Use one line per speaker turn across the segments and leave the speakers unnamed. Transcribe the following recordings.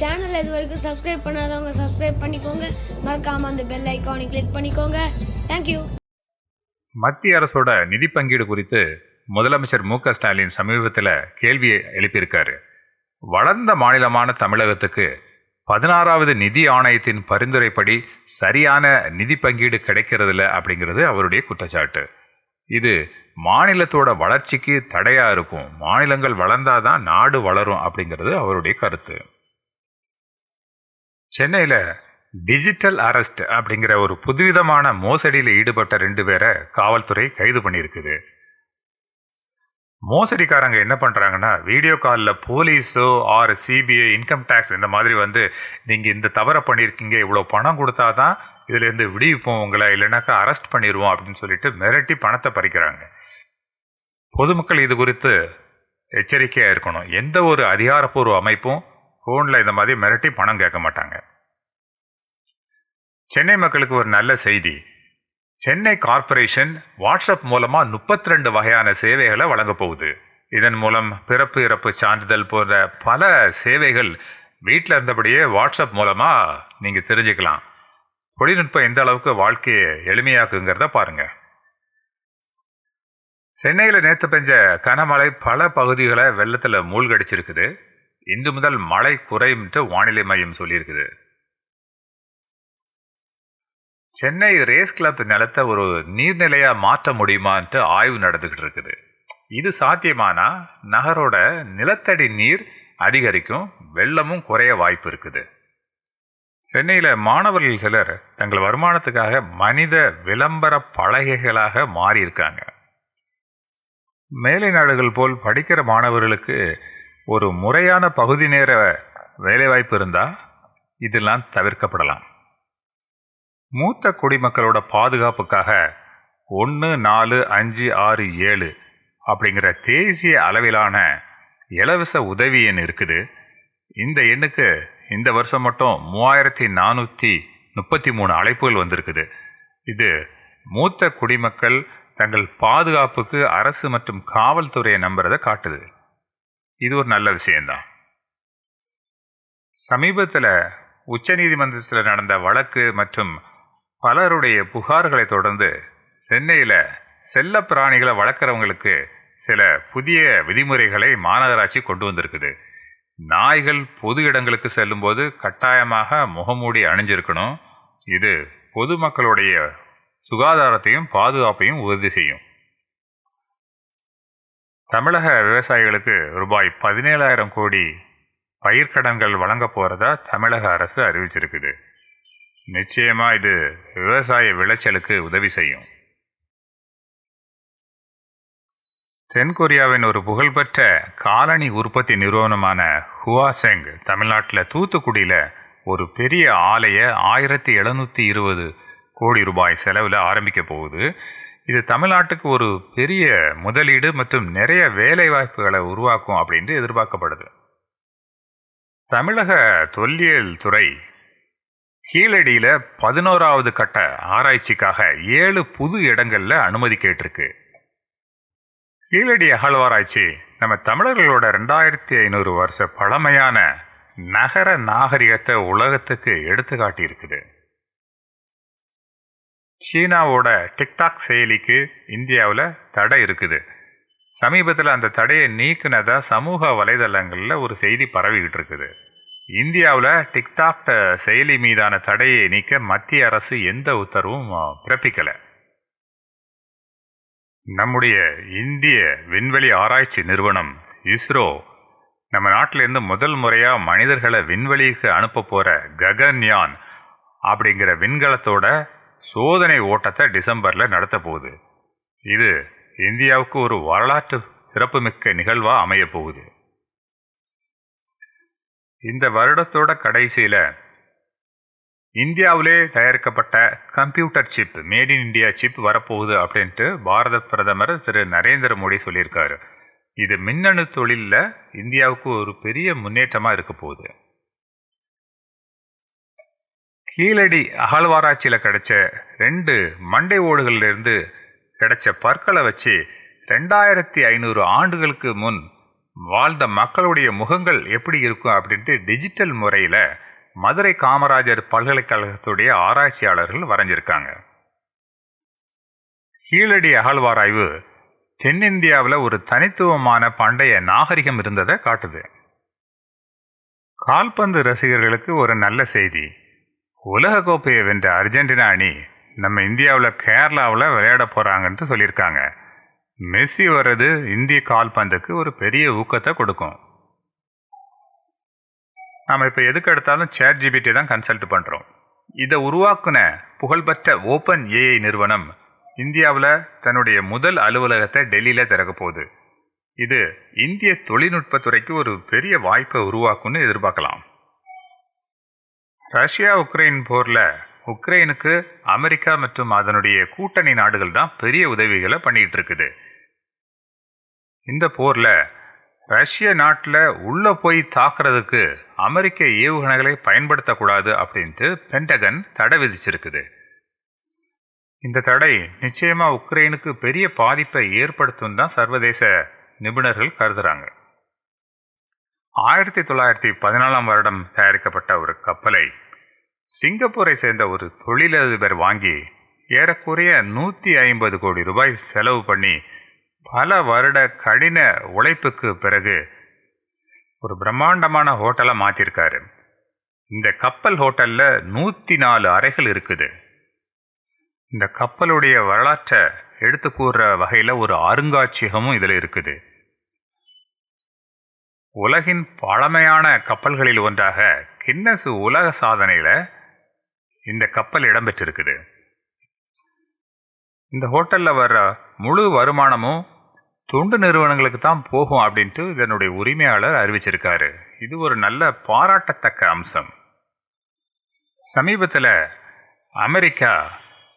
Channel இது வரைக்கும் subscribe பண்ணாதவங்க சப்ஸ்கிரைப் பண்ணிக்கோங்க. மறக்காமல் அந்த பெல் ஐக்கானை கிளிக் பண்ணிக்கோங்க. தேங்க்யூ
மத்திய அரசோட நிதி பங்கீடு குறித்து முதலமைச்சர் மு க ஸ்டாலின் சமீபத்தில் கேள்வியை எழுப்பியிருக்காரு. வளர்ந்த மாநிலமான தமிழகத்துக்கு பதினாறாவது நிதி ஆணையத்தின் பரிந்துரைப்படி சரியான நிதி பங்கீடு கிடைக்கிறதில்ல அப்படிங்கிறது அவருடைய குற்றச்சாட்டு. இது மாநிலத்தோட வளர்ச்சிக்கு தடையாக இருக்கும். மாநிலங்கள் வளர்ந்தாதான் நாடு வளரும் அப்படிங்கிறது அவருடைய கருத்து. சென்னையில் டிஜிட்டல் அரெஸ்ட் அப்படிங்கிற ஒரு புதுவிதமான மோசடியில் ஈடுபட்ட ரெண்டு பேரை காவல்துறை கைது பண்ணியிருக்குது. மோசடிக்காரங்க என்ன பண்ணுறாங்கன்னா வீடியோ காலில் போலீஸோ ஆர் சிபிஐ இன்கம் டேக்ஸ் இந்த மாதிரி வந்து நீங்கள் இந்த தவறை பண்ணியிருக்கீங்க இவ்வளோ பணம் கொடுத்தா தான் இதுலேருந்து விடுவிப்போம் உங்களை இல்லைனாக்கா அரெஸ்ட் பண்ணிடுவோம் அப்படின்னு சொல்லிட்டு மிரட்டி பணத்தை பறிக்கிறாங்க. பொதுமக்கள் இது குறித்து எச்சரிக்கையாக இருக்கணும். எந்த ஒரு அதிகாரப்பூர்வ அமைப்பும் ஃபோனில் இந்த மாதிரி மிரட்டி பணம் கேட்க மாட்டாங்க. சென்னை மக்களுக்கு ஒரு நல்ல செய்தி. சென்னை கார்ப்பரேஷன் வாட்ஸ்அப் மூலமா முப்பத்தி ரெண்டு வகையான சேவைகளை வழங்க போகுது. இதன் மூலம் பிறப்பு இறப்பு சான்றிதழ் போன்ற பல சேவைகள் வீட்டில் இருந்தபடியே வாட்ஸ்அப் மூலமா நீங்க தெரிஞ்சுக்கலாம். தொழில்நுட்பம் எந்த அளவுக்கு வாழ்க்கையை எளிமையாக்குங்கிறத பாருங்க. சென்னையில் நேற்று பெஞ்ச கனமழை பல பகுதிகளை வெள்ளத்தில் மூழ்கடிச்சிருக்குது. இன்று முதல் மழை குறையும்ட்டு வானிலை மையம் சொல்லியிருக்குது. சென்னை ரேஸ் கிளப் நிலத்தை ஒரு நீர்நிலையா மாற்ற முடியுமான்ட்டு ஆய்வு நடந்துகிட்டு இருக்குது. இது சாத்தியமானா? நகரோட நிலத்தடி நீர் அதிகரிக்கும் வெள்ளமும் குறைய வாய்ப்பு இருக்குது. சென்னையில் மாணவர்கள் சிலர் தங்கள் வருமானத்துக்காக மனித விளம்பர பலகைகளாக மாறியிருக்காங்க. மேலை நாடுகள் போல் படிக்கிற மாணவர்களுக்கு ஒரு முறையான பகுதி நேர வேலைவாய்ப்பு இருந்தால் இதெல்லாம் தவிர்க்கப்படலாம். மூத்த குடிமக்களோட பாதுகாப்புக்காக ஒன்று நாலு அஞ்சு ஆறு ஏழு அப்படிங்கிற தேசிய அளவிலான இலவச உதவி எண் இருக்குது. இந்த எண்ணுக்கு இந்த வருஷம் மட்டும் மூவாயிரத்தி நானூற்றி முப்பத்தி மூணு அழைப்புகள் வந்திருக்குது. இது மூத்த குடிமக்கள் தங்கள் பாதுகாப்புக்கு அரசு மற்றும் காவல்துறையை நம்புறதை காட்டுது. இது ஒரு நல்ல விஷயம்தான். சமீபத்தில் உச்சநீதிமன்றத்தில் நடந்த வழக்கு மற்றும் பலருடைய புகார்களை தொடர்ந்து சென்னையில் செல்ல பிராணிகளை வளர்க்குறவங்களுக்கு சில புதிய விதிமுறைகளை மாநகராட்சி கொண்டு வந்திருக்குது. நாய்கள் பொது இடங்களுக்கு செல்லும்போது கட்டாயமாக முகமூடி அணிஞ்சிருக்கணும். இது பொதுமக்களுடைய சுகாதாரத்தையும் பாதுகாப்பையும் உறுதி செய்யும். தமிழக விவசாயிகளுக்கு ரூபாய் பதினேழாயிரம் கோடி பயிர்க்கடன்கள் வழங்க போறதா தமிழக அரசு அறிவிச்சிருக்குது. நிச்சயமா இது விவசாய விளைச்சலுக்கு உதவி செய்யும். தென்கொரியாவின் ஒரு புகழ்பெற்ற காலனி உற்பத்தி நிறுவனமான ஹுவாசெங் தமிழ்நாட்டில் தூத்துக்குடியில் ஒரு பெரிய ஆலையை ஆயிரத்தி எழுநூற்றி இருபது கோடி ரூபாய் செலவில் ஆரம்பிக்க போகுது. இது தமிழ்நாட்டுக்கு ஒரு பெரிய முதலீடு மற்றும் நிறைய வேலை வாய்ப்புகளை உருவாக்கும் அப்படின்ட்டு எதிர்பார்க்கப்படுது. தமிழக தொல்லியல் துறை கீழடியில் பதினோராவது கட்ட ஆராய்ச்சிக்காக ஏழு புது இடங்களில் அனுமதி கேட்டிருக்கு. கீழடி அகழ்வாராய்ச்சி நம்ம தமிழர்களோட ரெண்டாயிரத்தி ஐநூறு வருஷ பழமையான நகர நாகரிகத்தை உலகத்துக்கு எடுத்துக்காட்டி இருக்குது சீனாவோட டிக்டாக் செயலிக்கு இந்தியாவில் தடை இருக்குது. சமீபத்தில் அந்த தடையை நீக்கினதாக சமூக வலைதளங்களில் ஒரு செய்தி பரவிக்கிட்டு இருக்குது. இந்தியாவில் டிக்டாக் செயலி மீதான தடையை நீக்க மத்திய அரசு எந்த உத்தரவும் பிறப்பிக்கலை. நம்முடைய இந்திய விண்வெளி ஆராய்ச்சி நிறுவனம் இஸ்ரோ நம்ம நாட்டிலேருந்து முதல் முறையாக மனிதர்களை விண்வெளிக்கு அனுப்ப போகிற ககன்யான் அப்படிங்கிற விண்கலத்தோட சோதனை ஓட்டத்தை டிசம்பரில் நடத்த போகுது. இது இந்தியாவுக்கு ஒரு வரலாற்று சிறப்புமிக்க நிகழ்வாக அமைய போகுது. இந்த வருடத்தோட கடைசியில் இந்தியாவிலே தயாரிக்கப்பட்ட computer chip made in India chip வரப்போகுது அப்படின்ட்டு பாரத பிரதமர் திரு நரேந்திர மோடி சொல்லியிருக்காரு. இது மின்னணு தொழிலில் இந்தியாவுக்கு ஒரு பெரிய முன்னேற்றமாக இருக்க போகுது. கீழடி அகழ்வாராய்ச்சியில் கிடைச்ச ரெண்டு மண்டை ஓடுகளிலிருந்து கிடைச்ச பற்களை வச்சு ரெண்டாயிரத்தி ஐநூறு ஆண்டுகளுக்கு முன் வாழ்ந்த மக்களுடைய முகங்கள் எப்படி இருக்கும் அப்படின்ட்டு டிஜிட்டல் முறையில் மதுரை காமராஜர் பல்கலைக்கழகத்துடைய ஆராய்ச்சியாளர்கள் வரைஞ்சிருக்காங்க. கீழடி அகழ்வாராய்வு தென்னிந்தியாவில் ஒரு தனித்துவமான பண்டைய நாகரிகம் இருந்ததை காட்டுது. கால்பந்து ரசிகர்களுக்கு ஒரு நல்ல செய்தி. உலகக்கோப்பையை வென்ற அர்ஜென்டினா அணி நம்ம இந்தியாவில் கேரளாவில் விளையாட போகிறாங்கன்ட்டு சொல்லியிருக்காங்க. மெஸ்ஸி வர்றது இந்திய கால்பந்துக்கு ஒரு பெரிய ஊக்கத்தை கொடுக்கும். நாம் இப்போ எதுக்கு எடுத்தாலும் சேட் ஜிபிடி தான் கன்சல்ட் பண்ணுறோம் இதை உருவாக்குன புகழ்பெற்ற ஓப்பன் ஏஐ நிறுவனம் இந்தியாவில் தன்னுடைய முதல் அலுவலகத்தை டெல்லியில் திறக்க போகுது. இது இந்திய தொழில்நுட்பத்துறைக்கு ஒரு பெரிய வாய்ப்பை உருவாக்கும்னு எதிர்பார்க்கலாம். ரஷ்யா உக்ரைன் போரில் உக்ரைனுக்கு அமெரிக்கா மற்றும் அதனுடைய கூட்டணி நாடுகள் தான் பெரிய உதவிகளை பண்ணிகிட்டு இருக்குது. இந்த போரில் ரஷ்ய நாட்டில் உள்ளே போய் தாக்குறதுக்கு அமெரிக்க ஏவுகணைகளை பயன்படுத்தக்கூடாது அப்படின்ட்டு பென்டகன் தடை விதிச்சிருக்குது. இந்த தடை நிச்சயமாக உக்ரைனுக்கு பெரிய பாதிப்பை ஏற்படுத்தும் தான் சர்வதேச நிபுணர்கள் கருதுகிறாங்க ஆயிரத்தி தொள்ளாயிரத்தி பதினாலாம் வருடம் தயாரிக்கப்பட்ட ஒரு கப்பலை சிங்கப்பூரை சேர்ந்த ஒரு தொழிலதிபர் வாங்கி ஏறக்குறைய நூற்றி ஐம்பது கோடி ரூபாய் செலவு பண்ணி பல வருட கடின உழைப்புக்கு பிறகு ஒரு பிரம்மாண்டமான ஹோட்டலை மாற்றிருக்காரு இந்த கப்பல் ஹோட்டலில் நூற்றி நாலு அறைகள் இருக்குது. இந்த கப்பலுடைய வரலாற்றை எடுத்து கூறுற வகையில் ஒரு அருங்காட்சியகமும் இதில் இருக்குது. உலகின் பழமையான கப்பல்களில் ஒன்றாக கின்னஸ் உலக சாதனையில் இந்த கப்பல் இடம்பெற்றிருக்குது. இந்த ஹோட்டலில் வர்ற முழு வருமானமும் தொண்டு நிறுவனங்களுக்கு தான் போகும் அப்படின்ட்டு இதனுடைய உரிமையாளர் அறிவிச்சிருக்காரு. இது ஒரு நல்ல பாராட்டத்தக்க அம்சம். சமீபத்தில் அமெரிக்கா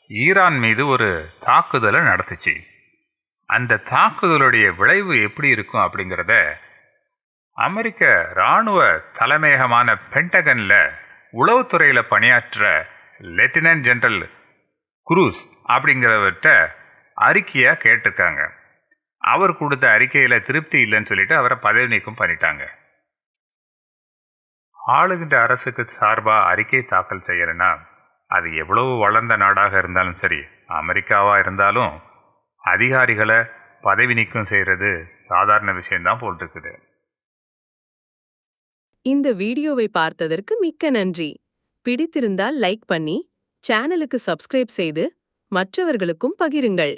ஈரான் மீது ஒரு தாக்குதலை நடத்துச்சு. அந்த தாக்குதலுடைய விளைவு எப்படி இருக்கும் அப்படிங்கிறத அமெரிக்க இராணுவ தலைமையகமான பென்டகனில் உளவுத்துறையில் பணியாற்ற லெப்டினன்ட் ஜெனரல் குரூஸ் அப்படிங்கிறவர்கிட்ட அறிக்கையாக கேட்டிருக்காங்க. அவர் கொடுத்த அறிக்கையில் திருப்தி இல்லைன்னு சொல்லிட்டு அவரை பதவி நீக்கம் பண்ணிட்டாங்க. ஆளுகின்ற அரசுக்கு சார்பாக அறிக்கை தாக்கல் செய்யறேன்னா அது எவ்வளவு வளர்ந்த நாடாக இருந்தாலும் சரி அமெரிக்காவாக இருந்தாலும் அதிகாரிகளை பதவி நீக்கம் செய்கிறது சாதாரண விஷயம்தான் போல் இருக்குது.
இந்த வீடியோவை பார்த்ததற்கு மிக்க நன்றி. பிடித்திருந்தால் லைக் பண்ணி சேனலுக்கு சப்ஸ்கிரைப் செய்து மற்றவர்களுக்கும் பகிருங்கள்.